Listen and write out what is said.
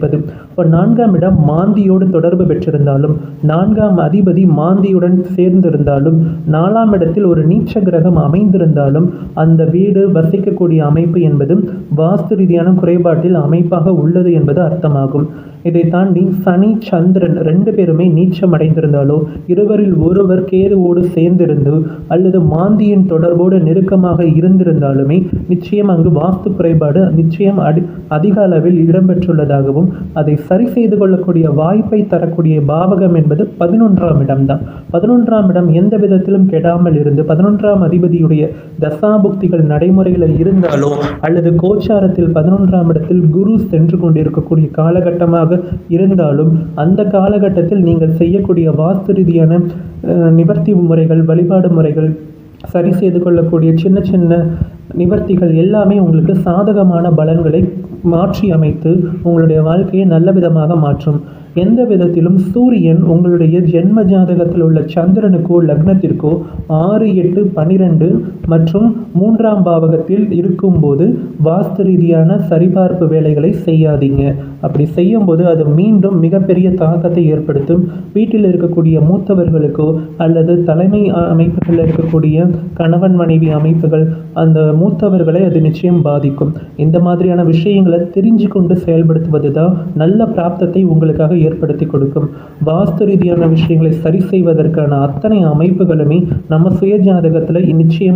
இருப்பது. இப்போ நான்காம் இடம் மாந்தியோடு தொடர்பு பெற்றிருந்தாலும் நான்காம் அதிபதி மாந்தியுடன் சேர்ந்திருந்தாலும் நாலாம் இடத்தில் ஒரு நீச்ச கிரகம் அமைந்திருந்தாலும் அந்த வீடு வசிக்கக்கூடிய அமைப்பு என்பது வாஸ்து ரீதியான குறைபாட்டில் அமைப்பாக உள்ளது என்பது அர்த்தமாகும். இதை தாண்டி சனி சந்திரன் ரெண்டு பேருமே நீச்சம் அடைந்திருந்தாலோ இருவரில் ஒருவர் கேதுவோடு சேர்ந்திருந்து அல்லது மாந்தியின் தொடர்போடு நெருக்கமாக இருந்திருந்தாலுமே நிச்சயம் அங்கு வாஸ்து குறைபாடு நிச்சயம் அடி அதிக அளவில் இடம்பெற்றுள்ளதாகவும் அதை சரி செய்து கொள்ளக்கூடிய வாய்ப்பை தரக்கூடிய பாவகம் என்பது பதினொன்றாம் இடம்தான். பதினொன்றாம் இடம் எந்த விதத்திலும் கெடாமல் இருந்து பதினொன்றாம் அதிபதியுடைய தசாபுக்திகள் நடைமுறையில் இருந்தாலோ அல்லது கோச்சாரத்தில் பதினொன்றாம் இடத்தில் குரு சென்று கொண்டிருக்கக்கூடிய காலகட்டமாக இருந்தாலும் அந்த காலகட்டத்தில் நீங்கள் செய்யக்கூடிய வாஸ்து ரீதியான நிவர்த்தி முறைகள் வழிபாடு முறைகள் சரி செய்து கொள்ளக்கூடிய சின்ன சின்ன நிவர்த்திகள் எல்லாமே உங்களுக்கு சாதகமான பலன்களை மாற்றி அமைத்து உங்களுடைய வாழ்க்கையை நல்ல விதமாக மாற்றும். எந்த விதத்திலும் சூரியன் உங்களுடைய ஜென்ம ஜாதகத்தில் உள்ள சந்திரனுக்கோ லக்னத்திற்கோ ஆறு எட்டு பனிரெண்டு மற்றும் மூன்றாம் பாவகத்தில் இருக்கும்போது வாஸ்து ரீதியான சரிபார்ப்பு வேலைகளை செய்யாதீங்க. அப்படி செய்யும்போது அது மீண்டும் மிகப்பெரிய தாக்கத்தை ஏற்படுத்தும். வீட்டில் இருக்கக்கூடிய மூத்தவர்களுக்கோ அல்லது தலைமை அமைப்புகளில் இருக்கக்கூடிய கணவன் மனைவி அமைப்புகள் அந்த மூத்தவர்களை அது நிச்சயம் பாதிக்கும். இந்த மாதிரியான விஷயங்களை தெரிஞ்சு கொண்டு செயல்படுத்துவது தான் நல்ல பிராப்தத்தை உங்களுக்காக ஏற்படுத்தி கொடுக்கும். வாஸ்து ரீதியான விஷயங்களை சரி செய்வதற்கான அத்தனை அமைப்புகளுமே நம்ம சுய ஜாதகத்தில் நிச்சயம்